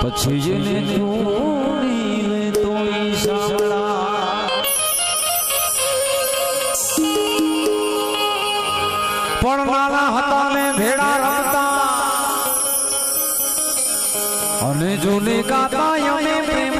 પછી જેને જોડી લે તો ઈશાળા પણ નાના હતા ને ભેડા રમતા અને જોને ગાતા પ્રેમ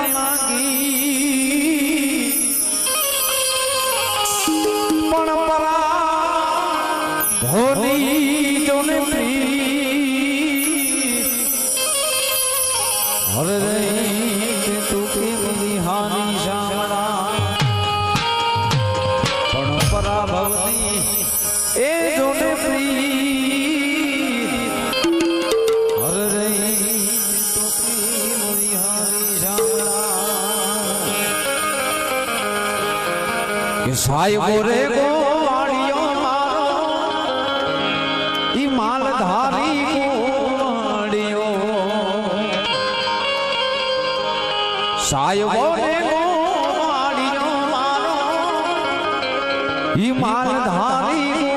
સાહેબો રે ગોવાળિયો મારો. ઈ માલધારી ગોવાળિયો સાહેબો રે ગોવાળિયો મારો. ઈ માલધારી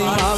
હું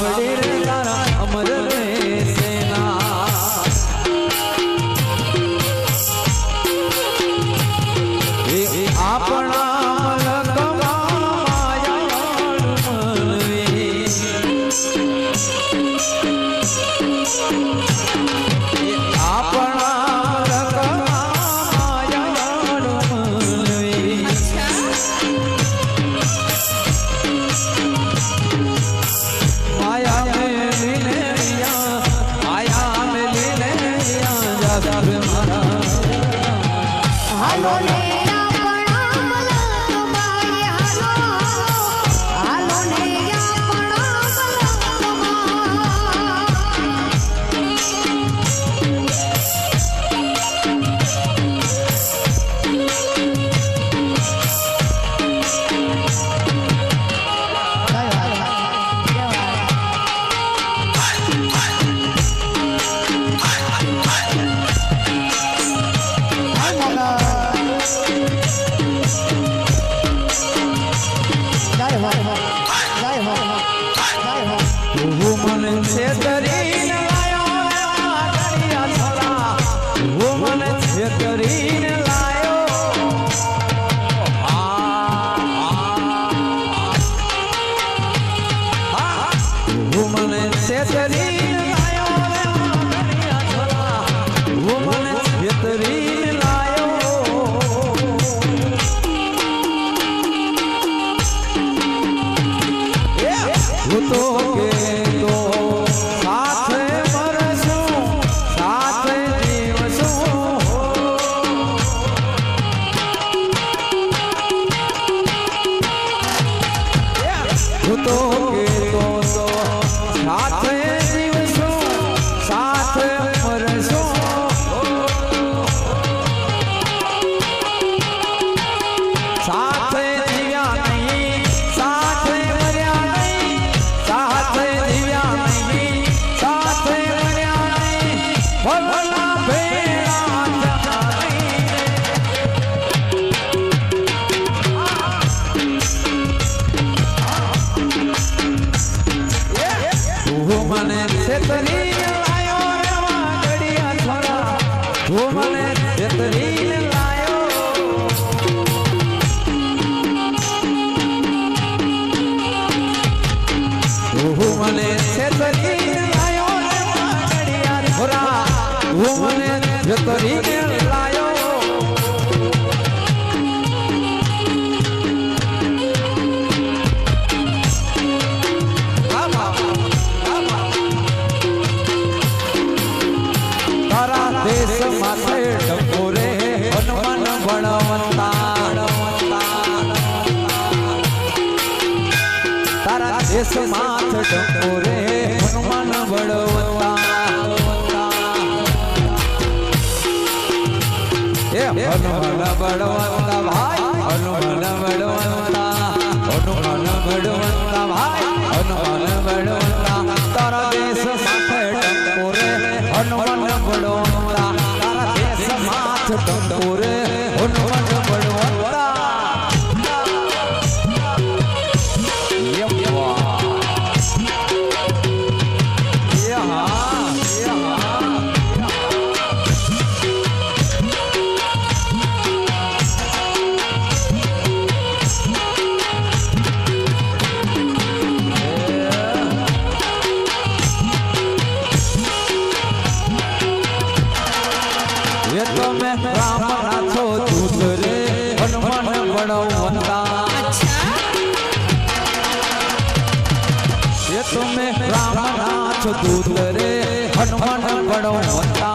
મને છેતરી લાયો રે માગડિયા તારા દેશ માથ ટકોરે હનુમાન બળવતા એ હનુમાન બળવતા ભાઈ હનુમાન બળવતા હનુમાન બળવતા ભાઈ હનુમાન બળવતા તારા દેશ દૂત રે હનુમાન બડો હતા